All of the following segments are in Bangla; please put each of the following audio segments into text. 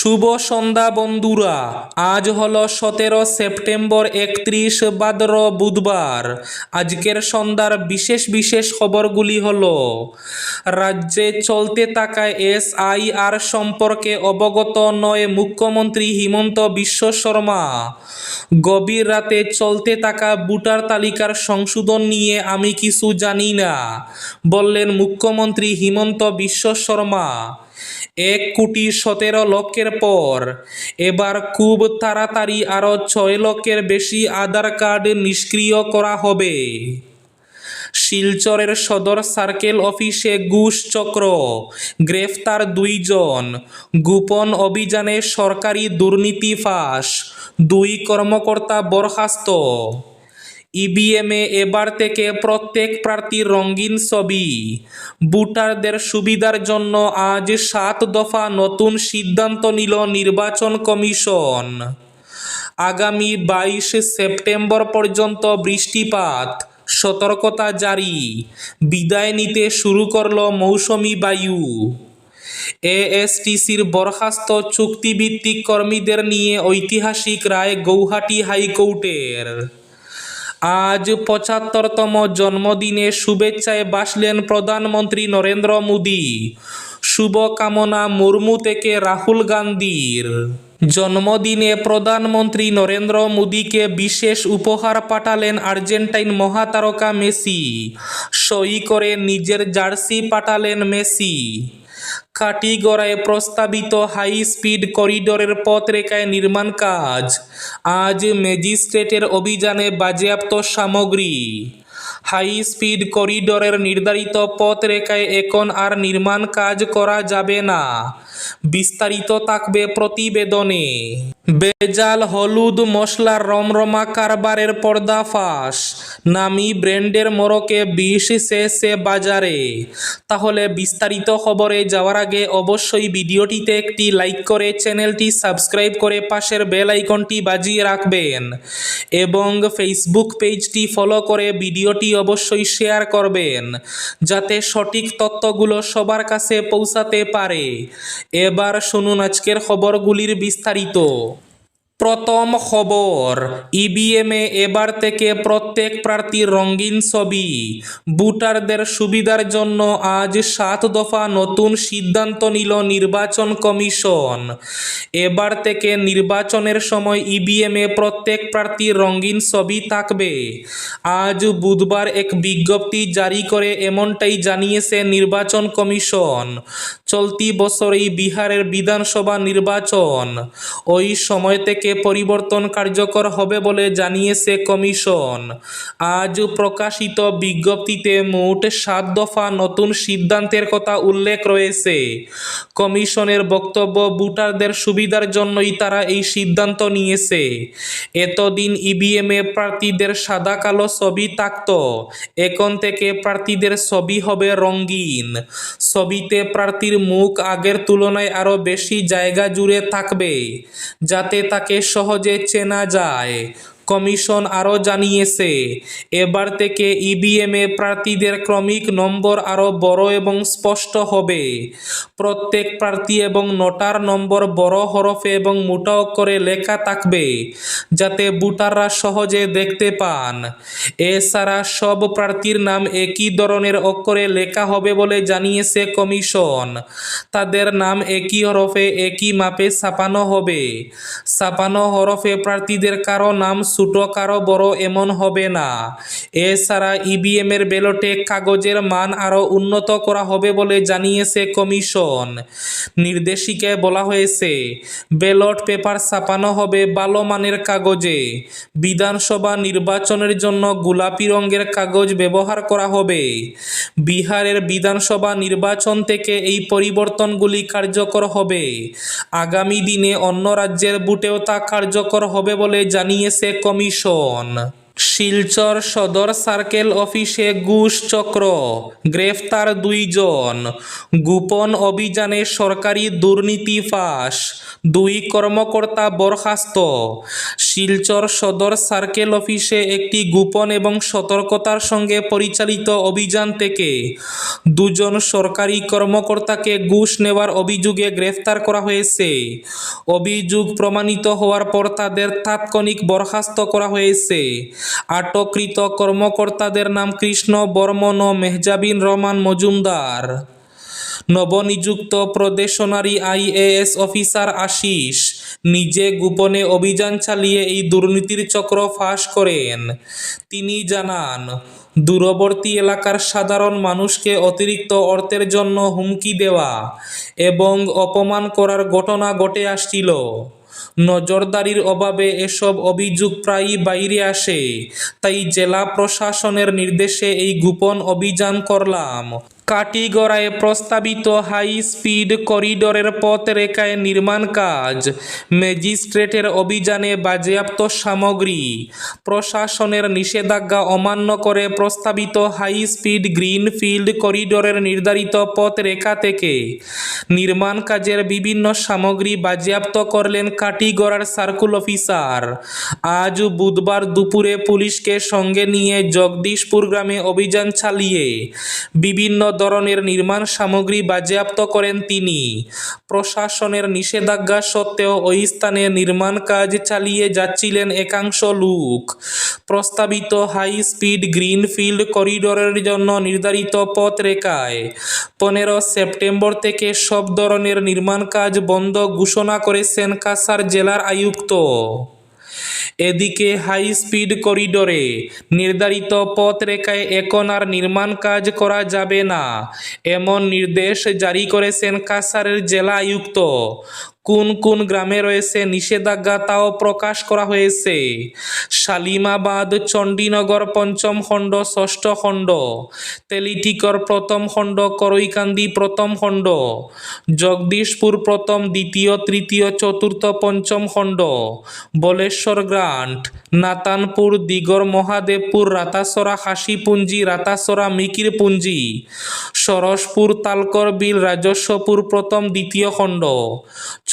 শুভ সন্ধ্যা বন্ধুরা। আজ হল সতেরো সেপ্টেম্বর একত্রিশ ভাদ্র বুধবার। আজকের সন্ধ্যার বিশেষ বিশেষ খবরগুলি হল, রাজ্যে চলতে থাকা এস আই আর সম্পর্কে অবগত নয় মুখ্যমন্ত্রী হিমন্ত বিশ্ব শর্মা। গভীর রাতে চলতে থাকা ভোটার তালিকার সংশোধন নিয়ে আমি কিছু জানি না, বললেন মুখ্যমন্ত্রী হিমন্ত বিশ্ব শর্মা। এক কোটি সতেরো লক্ষের পর, এবার খুব তাড়াতাড়ি আরও ছয় লক্ষের বেশি আধার কার্ড নিষ্ক্রিয় করা হবে। শিলচরের সদর সার্কেল অফিসে ঘুষ চক্র, গ্রেফতার দুইজন। গোপন অভিযানে সরকারি দুর্নীতি ফাঁস, দুই কর্মকর্তা বরখাস্ত। ইভিএমে এবার থেকে প্রত্যেক প্রার্থীর রঙিন ছবি। ভোটারদের সুবিধার জন্য আজ সাত দফা নতুন সিদ্ধান্ত নিল নির্বাচন কমিশন। আগামী বাইশ সেপ্টেম্বর পর্যন্ত বৃষ্টিপাত, সতর্কতা জারি, বিদায় নিতে শুরু করল মৌসুমি বায়ু। এএসটিসির বরখাস্ত চুক্তিভিত্তিক কর্মীদের নিয়ে ঐতিহাসিক রায় গৌহাটি হাইকোর্টের। আজ পঁচাত্তরতম জন্মদিনে শুভেচ্ছায় বাসলেন প্রধানমন্ত্রী নরেন্দ্র মোদী। শুভকামনা মুর্মু থেকে রাহুল গান্ধীর। জন্মদিনে প্রধানমন্ত্রী নরেন্দ্র মোদীকে বিশেষ উপহার পাঠালেন আর্জেন্টাইন মহাতারকা মেসি। সই করে নিজের জার্সি পাঠালেন মেসি। কাটিগড়ায় প্রস্তাবিত হাই স্পিড করিডোরের পথরেখায় নির্মাণ কাজ। আজ ম্যাজিস্ট্রেটের অভিযানে বাজেয়াপ্ত সামগ্রী। হাই স্পিড করিডোরের নির্ধারিত পথরেখায় এখন আর নির্মাণ কাজ করা যাবে না। বিস্তারিত থাকবে প্রতিবেদনে। বেজাল হলুদ মশলার রমরমা কারবারের পর্দাফাশ। নামি ব্র্যান্ডের মোড়কে বিষ শেষে বাজারে। তাহলে বিস্তারিত খবরে যাওয়ার আগে অবশ্যই ভিডিওটিতে একটি লাইক করে চ্যানেলটি সাবস্ক্রাইব করে পাশের বেল আইকনটি বাজিয়ে রাখবেন এবং ফেসবুক পেজটি ফলো করে ভিডিওটি অবশ্যই শেয়ার করবেন যাতে সঠিক তথ্যগুলো সবার কাছে পৌঁছাতে পারে। এবার শুনুন আজকের খবরগুলির বিস্তারিত। প্রথম খবর ইভিএমে এবার থেকে প্রত্যেক প্রার্থীর রঙিন ছবি। ভোটারদের সুবিধার জন্য আজ সাত দফা নতুন সিদ্ধান্ত নিল নির্বাচন কমিশন। এবার থেকে নির্বাচনের সময় ইভিএমে প্রত্যেক প্রার্থীর রঙিন ছবি থাকবে। আজ বুধবার এক বিজ্ঞপ্তি জারি করে এমনটাই জানিয়েছে নির্বাচন কমিশন। চলতি বছরেই বিহারের বিধানসভা নির্বাচন। ওই সময় থেকে পরিবর্তন কার্যকর হবে বলে জানিয়েছে কমিশন। আজ প্রকাশিত বিজ্ঞপ্তিতে মোট সাত দফা নতুন সিদ্ধান্তের কথা উল্লেখ রয়েছে। কমিশনের বক্তব্য, ভোটারদের সুবিধার জন্যই তারা এই সিদ্ধান্ত নিয়েছে। এতদিন ইভিএমে প্রার্থীদের সাদা কালো ছবি থাকত, এখন থেকে প্রার্থীদের ছবি হবে রঙিন। ছবিতে প্রার্থীর মুখ আগের তুলনায় আরও বেশি জায়গা জুড়ে থাকবে, যাতে তাকে সহজে চেনা যায়। কমিশন আরও জানিয়েছে, এবার থেকে ইভিএমে প্রার্থীদের ক্রমিক নম্বর আরও বড় এবং স্পষ্ট হবে। প্রত্যেক প্রার্থী এবং নোটার নম্বর বড় হরফে এবং মোটা অক্ষরে লেখা থাকবে, যাতে ভোটাররা সহজে দেখতে পান। এছাড়া সব প্রার্থীর নাম একই ধরনের অক্ষরে লেখা হবে বলে জানিয়েছে কমিশন। তাদের নাম একই হরফে, একই মাপে ছাপানো হবে। ছাপানো হরফে প্রার্থীদের কারও নাম ছোটো কারও বড় এমন হবে না। এছাড়া ইভিএম এর ব্যালটে কাগজের মান আরও উন্নত করা হবে বলে জানিয়েছে কমিশন। নির্দেশিকায় বলা হয়েছে, ব্যালট পেপার ছাপানো হবে ভালো মানের কাগজে। বিধানসভা নির্বাচনের জন্য গোলাপি রঙের কাগজ ব্যবহার করা হবে। বিহারের বিধানসভা নির্বাচন থেকে এই পরিবর্তনগুলি কার্যকর হবে। আগামী দিনে অন্য রাজ্যের বুটেও তা কার্যকর হবে বলে জানিয়েছে কমিশন। শিলচর সদর সার্কেল অফিসে ঘুষ চক্র, গ্রেফতার দুইজন। গোপন অভিযানে সরকারি দুর্নীতি ফাঁস, দুই কর্মকর্তা বরখাস্ত। শিলচর সদর সার্কেল অফিসে একটি গোপন এবং সতর্কতার সঙ্গে পরিচালিত অভিযান থেকে দুজন সরকারি কর্মকর্তাকে ঘুষ নেওয়ার অভিযোগে গ্রেফতার করা হয়েছে। অভিযোগ প্রমাণিত হওয়ার পর তাদের তাৎক্ষণিক বরখাস্ত করা হয়েছে। আটককৃত কর্মকর্তাদের নাম কৃষ্ণ বর্মন ও মেহজাবিন রহমান মজুমদার। নবনিযুক্ত প্রদেশনারী আইএএস অফিসার আশিস। নিজে গোপনে অভিযান চালিয়ে এই দুর্নীতির চক্র ফাঁস করেন। তিনি জানান, দূরবর্তী এলাকার সাধারণ মানুষকে অতিরিক্ত অর্থের জন্য হুমকি দেওয়া এবং অপমান করার ঘটনা ঘটে আসছিল। নজরদারির অভাবে এসব অভিযোগ প্রায়ই বাইরে আসে, তাই জেলা প্রশাসনের নির্দেশে এই গোপন অভিযান করলাম। কাটিগড়ায় প্রস্তাবিত হাই স্পিড করিডোরের পথ রেখায় নির্মাণ কাজ, ম্যাজিস্ট্রেটের অভিযানে বাজেয়াপ্ত সামগ্রী, প্রশাসনের নিষেধাজ্ঞা অমান্য করে প্রস্তাবিত হাই স্পিড গ্রিনফিল্ড করিডোরের নির্ধারিত পথ রেখা থেকে নির্মাণ কাজের বিভিন্ন সামগ্রী বাজেয়াপ্ত করলেন কাটিগড়ার সার্কুল অফিসার। আজ বুধবার দুপুরে পুলিশকে সঙ্গে নিয়ে জগদীশপুর গ্রামে অভিযান চালিয়ে বিভিন্ন ধরনের নির্মাণ সামগ্রী বাজেয়াপ্ত করেন তিনি। প্রশাসনের নিষেধাজ্ঞা সত্ত্বেও ওই স্থানে নির্মাণ কাজ চালিয়ে যাচ্ছিলেন একাংশ লোক। প্রস্তাবিত হাই স্পিড গ্রিনফিল্ড করিডোরের জন্য নির্ধারিত পথ রেখায় পনেরো সেপ্টেম্বর থেকে সব ধরনের নির্মাণ কাজ বন্ধ ঘোষণা করেছেন কাসার জেলার আয়ুক্ত। এদিকে হাই স্পিড করিডোরে নির্ধারিত পথ রেখায় এখন আর নির্মাণ কাজ করা যাবে না। এমন নির্দেশ জারি করেছেন কাসারের জেলা আয়ুক্ত। কোন কোন গ্রামে রয়েছে নিষেধাজ্ঞা তাও প্রকাশ করা হয়েছে? শালিমাবাদ, চণ্ডীনগর পঞ্চম খণ্ড, ষষ্ঠ খণ্ড, তেলিটিকর প্রথম খণ্ড করৈকান্দি প্রথম খণ্ড, জগদীশপুর প্রথম, দ্বিতীয়, তৃতীয়, চতুর্থ, পঞ্চম খণ্ড, বলেশ্বর গ্রান্ট, নাতানপুর, দিগর মহাদেবপুর, রাতাসরা হাসিপুঞ্জি, রাতাসরা মিকিরপুঞ্জি, সরসপুর তালকর বিল, রাজস্বপুর প্রথম, দ্বিতীয় খণ্ড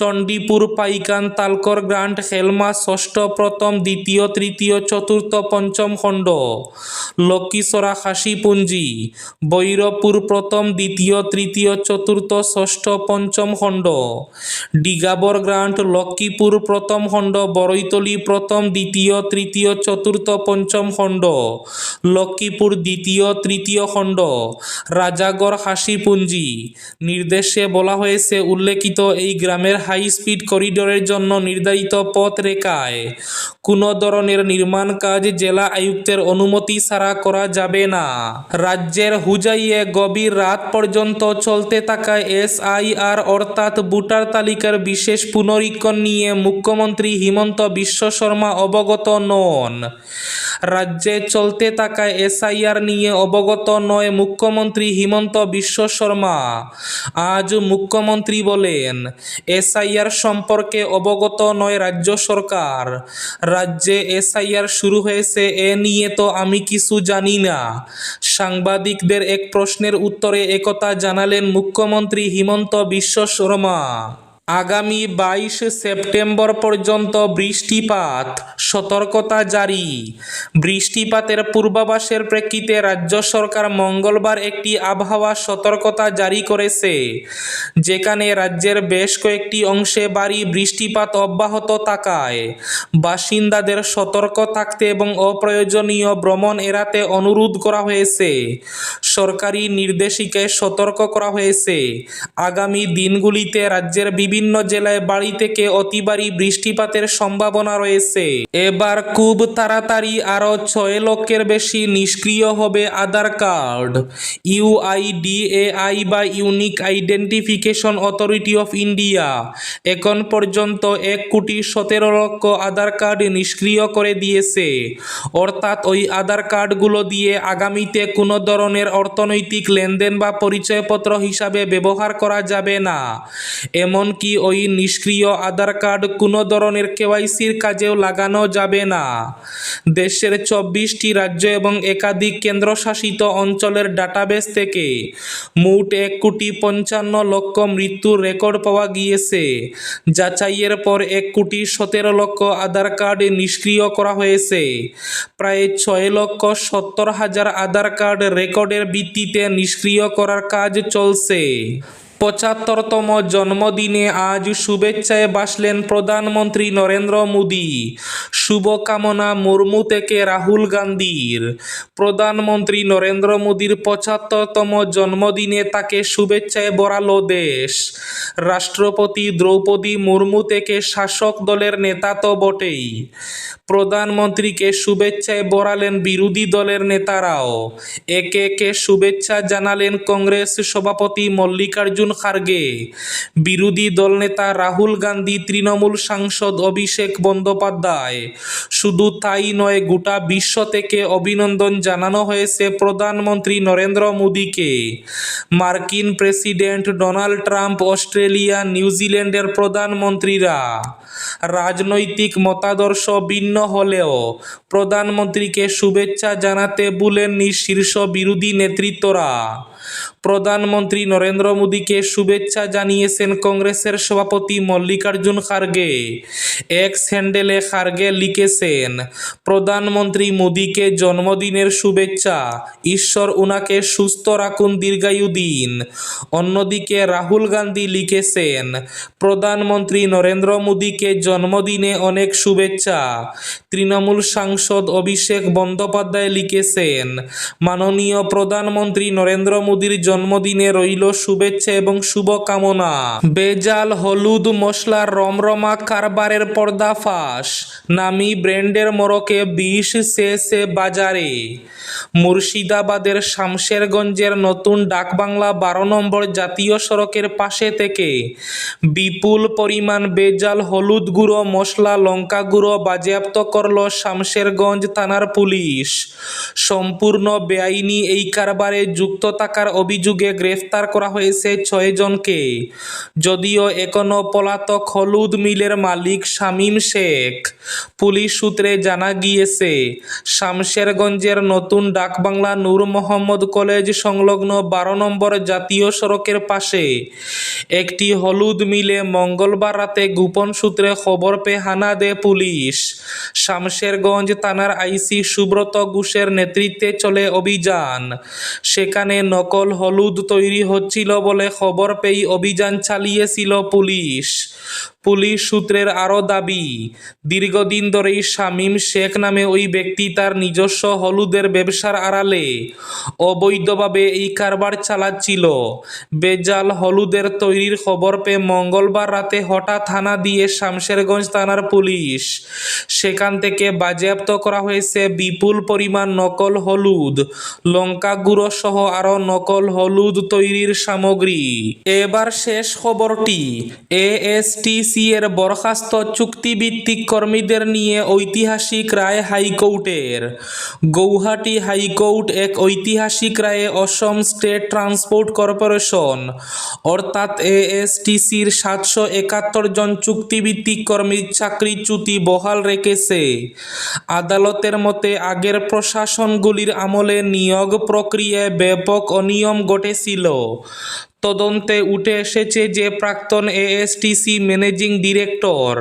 চণ্ডীপুর পাইকান তালকর গ্রান্ট হেলমা ষষ্ঠ, প্রথম, দ্বিতীয়, তৃতীয়, চতুর্থ, পঞ্চম খণ্ড। লক্ষ্মীসরা হাসিপুঞ্জি বৈরপুর প্রথম দ্বিতীয়, তৃতীয়, চতুর্থ, ষষ্ঠ, পঞ্চম খণ্ড। ডিগাবর গ্রান্ট লক্ষ্মীপুর প্রথম খণ্ড। বড়ৈতলি প্রথম দ্বিতীয়, তৃতীয়, চতুর্থ, পঞ্চম খণ্ড। লক্ষ্মীপুর দ্বিতীয়, তৃতীয় খণ্ড। রাজাগড় হাসিপুঞ্জি নির্দেশে বলা হয়েছে উল্লেখিত এই গ্রামের হাই স্পিড করিডোরের জন্য নির্ধারিত পথ রেখায়। কোনো ধরনের নির্মাণ কাজ জেলা আয়ুক্তের অনুমতি ছাড়া করা যাবে না। রাজ্যের হুজাইয়ে গভীর রাত পর্যন্ত চলতে থাকা এসআইআর অর্থাৎ ভোটার তালিকার বিশেষ পুনরীক্ষণ নিয়ে মুখ্যমন্ত্রী হিমন্ত বিশ্ব শর্মা অবগত নন। রাজ্যে চলতে থাকা এসআইআর নিয়ে অবগত নয় মুখ্যমন্ত্রী হিমন্ত বিশ্ব শর্মা। আজ মুখ্যমন্ত্রী বলেন এসআইআর সম্পর্কে অবগত নয় রাজ্য সরকার। রাজ্যে এসআইআর শুরু হয়েছে এ নিয়ে তো আমি কিছু জানি না। সাংবাদিকদের এক প্রশ্নের উত্তরে একথা জানালেন মুখ্যমন্ত্রী হিমন্ত বিশ্ব শর্মা। আগামী বাইশ সেপ্টেম্বর পর্যন্ত বৃষ্টিপাত সতর্কতা জারি। বৃষ্টিপাতের পূর্বাভাসের প্রেক্ষিতে রাজ্য সরকার মঙ্গলবার একটি আবহাওয়া সতর্কতা জারি করেছে, যেখানে রাজ্যের বেশ কয়েকটি অংশে ভারী বৃষ্টিপাত অব্যাহত থাকায় বাসিন্দাদের সতর্ক থাকতে এবং অপ্রয়োজনীয় ভ্রমণ এড়াতে অনুরোধ করা হয়েছে। সরকারি নির্দেশিকায় সতর্ক করা হয়েছে, আগামী দিনগুলিতে রাজ্যের বিভিন্ন জেলায় বাড়ি থেকে অতি ভারী বৃষ্টিপাতের সম্ভাবনা রয়েছে। এবার খুব তাড়াতাড়ি আরও ছয় লক্ষের বেশি নিষ্ক্রিয় হবে আধার কার্ড। ইউআইডিএআই বা unique identification authority of India. এখন পর্যন্ত এক কোটি সতেরো লক্ষ আধার কার্ড নিষ্ক্রিয় করে দিয়েছে। অর্থাৎ ওই আধার কার্ডগুলো দিয়ে আগামীতে কোনো ধরনের অর্থনৈতিক লেনদেন বা পরিচয়পত্র হিসাবে ব্যবহার করা যাবে না। এমনকি এমনকি ওই নিষ্ক্রিয় আধার কার্ড কোনো ধরনের কেওয়াইসির কাজেও লাগানো যাবে না? দেশের চব্বিশটি রাজ্য এবং একাধিক কেন্দ্রশাসিত অঞ্চলের ডাটাবেস থেকে মোট এক কোটি পঞ্চান্ন লক্ষ মৃত্যুর রেকর্ড পাওয়া গিয়েছে। যাচাইয়ের পর এক কোটি সতেরো লক্ষ আধার কার্ড নিষ্ক্রিয় করা হয়েছে। প্রায় ছয় লক্ষ সত্তর হাজার আধার কার্ড রেকর্ডের ভিত্তিতে নিষ্ক্রিয় করার কাজ চলছে। পঁচাত্তরতম জন্মদিনে আজ শুভেচ্ছায় বাসলেন প্রধানমন্ত্রী নরেন্দ্র মোদী। শুভকামনা মুর্মু থেকে রাহুল গান্ধীর। প্রধানমন্ত্রী নরেন্দ্র মোদীর পঁচাত্তরতম জন্মদিনে তাকে শুভেচ্ছায় বরালো দেশ। রাষ্ট্রপতি দ্রৌপদী মুর্মু থেকে শাসক দলের নেতা তো বটেই। প্রধানমন্ত্রীকে শুভেচ্ছায় বরালেন বিরোধী দলের নেতারাও। একে একে শুভেচ্ছা জানালেন কংগ্রেস সভাপতি মল্লিকার্জুন খার্গে। বিরোধী দলনেতা রাহুল গান্ধী, তৃণমূল সাংসদ অভিষেক বন্দ্যোপাধ্যায়। শুধু তাই নয়, গোটা বিশ্ব থেকে অভিনন্দন জানানো হয়েছে প্রধানমন্ত্রী নরেন্দ্র মোদীকে। মার্কিন প্রেসিডেন্ট ডোনাল্ড ট্রাম্প অস্ট্রেলিয়া, নিউজিল্যান্ডের প্রধানমন্ত্রীরা। রাজনৈতিক মতাদর্শ ভিন্ন হলেও প্রধানমন্ত্রীকে শুভেচ্ছা জানাতে ভুলেননি শীর্ষ বিরোধী নেতৃত্বরা। প্রধানমন্ত্রী নরেন্দ্র মোদীকে শুভেচ্ছা জানিয়েছেন কংগ্রেসের সভাপতি মল্লিকার্জুন খার্গে। এক স্যান্ডেলে খার্গে লিখেছেন, প্রধানমন্ত্রী মোদীকে জন্মদিনের শুভেচ্ছা, ঈশ্বর উনাকে সুস্থ রাখুন দীর্ঘায়ু দিন। অন্যদিকে রাহুল গান্ধী লিখেছেন, প্রধানমন্ত্রী নরেন্দ্র মোদীকে জন্মদিনে অনেক শুভেচ্ছা। তৃণমূল সাংসদ অভিষেক বন্দ্যোপাধ্যায় লিখেছেন, মাননীয় প্রধানমন্ত্রী নরেন্দ্র মোদীর জন্মদিনে রইল শুভেচ্ছা এবং শুভকামনা। বেজাল হলুদ মশলার রমরমা কারবারের পর্দাফাশ। নামি ব্র্যান্ডের মোড়কে বিষ শেষে বাজারে। মুর্শিদাবাদের শামশেরগঞ্জের নতুন ডাকবাংলা বারো নম্বর জাতীয় সড়কের পাশে থেকে বিপুল পরিমাণ বেজাল হলুদ গুঁড়ো মশলা লঙ্কা গুঁড়ো বাজেয়াপ্ত করল শামশেরগঞ্জ থানার পুলিশ। সম্পূর্ণ বেআইনি এই কারবারে যুক্ত থাকার অভিযোগে গ্রেফতার করা হয়েছে ছয়জনকে। যদিও এখনও পলাতক হলুদ মিলের মালিক শামীম শেখ। পুলিশ সূত্রে জানা গিয়েছে, শামশেরগঞ্জের নতুন ডাকবাংলা নূর মোহাম্মদ কলেজ সংলগ্ন বারো নম্বর জাতীয় সড়কের পাশে একটি হলুদ মিলে মঙ্গলবার রাতে গোপন সূত্রে খবর পেয়ে হানা দেয় পুলিশ। শামশেরগঞ্জ থানার আইসি সুব্রত ঘোষের নেতৃত্বে চলে অভিযান। সেখানে নকল হলুদ তৈরি হচ্ছিল বলে খবর পেয়ে অভিযান চালিয়েছিল পুলিশ। পুলিশ সূত্রের আরও দাবি, দীর্ঘদিন ধরেই শামীম শেখ নামে ওই ব্যক্তি তার নিজস্ব হলুদের ব্যবসার আড়ালে অবৈধভাবে এই কারবার চালাচ্ছিল। বেজাল হলুদের তৈরির খবর পেয়ে মঙ্গলবার রাতে হঠাৎ থানা দিয়ে শামশেরগঞ্জ থানার পুলিশ, সেখান থেকে বাজেয়াপ্ত করা হয়েছে বিপুল পরিমাণ নকল হলুদ, লঙ্কা গুঁড়ো সহ আরও নকল হলুদ তৈরির সামগ্রী। এবার শেষ খবরটি এএসটিসি এর বরখাস্ত চুক্তিভিত্তিক কর্মীদের নিয়ে ঐতিহাসিক রায় হাইকোর্টের। গৌহাটি হাইকোর্ট এক ঐতিহাসিক রায়ে অসম স্টেট ট্রান্সপোর্ট কর্পোরেশন, অর্থাৎ এএসটিসির সাতশো একাত্তর জন চুক্তিভিত্তিক কর্মীর চাকরিচ্যুতি বহাল রেখেছে। আদালতের মতে আগের প্রশাসনগুলির আমলে নিয়োগ প্রক্রিয়ায় ব্যাপক অনিয়ম ঘটেছিল। তদন্তে উঠে এসেছে যে প্রাক্তন ASTC managing director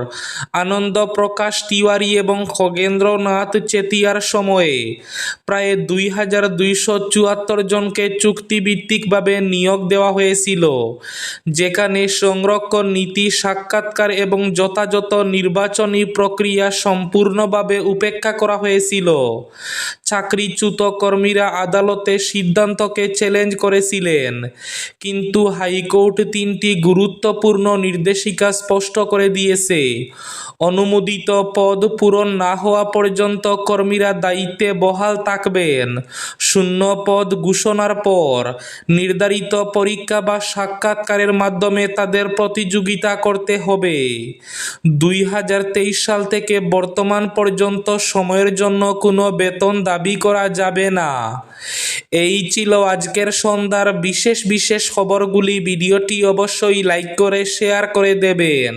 Anand Prakash Tiwari এবং খগেন্দ্রনাথ চেতিয়ার সময়ে প্রায় দুই হাজার দুইশো চুয়াত্তর জনকে চুক্তিভিত্তিকভাবে নিয়োগ দেওয়া হয়েছিল, যেখানে সংরক্ষণ নীতি সাক্ষাৎকার এবং যথাযথ নির্বাচনী প্রক্রিয়া সম্পূর্ণভাবে উপেক্ষা করা হয়েছিল। চাকরিচ্যুত কর্মীরা আদালতে সিদ্ধান্তকে চ্যালেঞ্জ করেছিলেন, কিন্তু হাইকোর্ট তিনটি গুরুত্বপূর্ণ নির্দেশিকা স্পষ্ট করে দিয়েছে। অনুমোদিত পদ পূরণ না হওয়া পর্যন্ত কর্মীরা দায়িত্বে বহাল থাকবেন। শূন্য পদ ঘোষণার পর নির্ধারিত পরীক্ষা বা সাক্ষাৎকারের মাধ্যমে তাদের প্রতিযোগিতা করতে হবে। দুই হাজার তেইশ সাল থেকে বর্তমান পর্যন্ত সময়ের জন্য কোনো বেতন দাবি করা যাবে না। এই ছিল আজকের সন্ধ্যার বিশেষ বিশেষ খবরগুলি ভিডিওটি অবশ্যই লাইক করে শেয়ার করে দেবেন।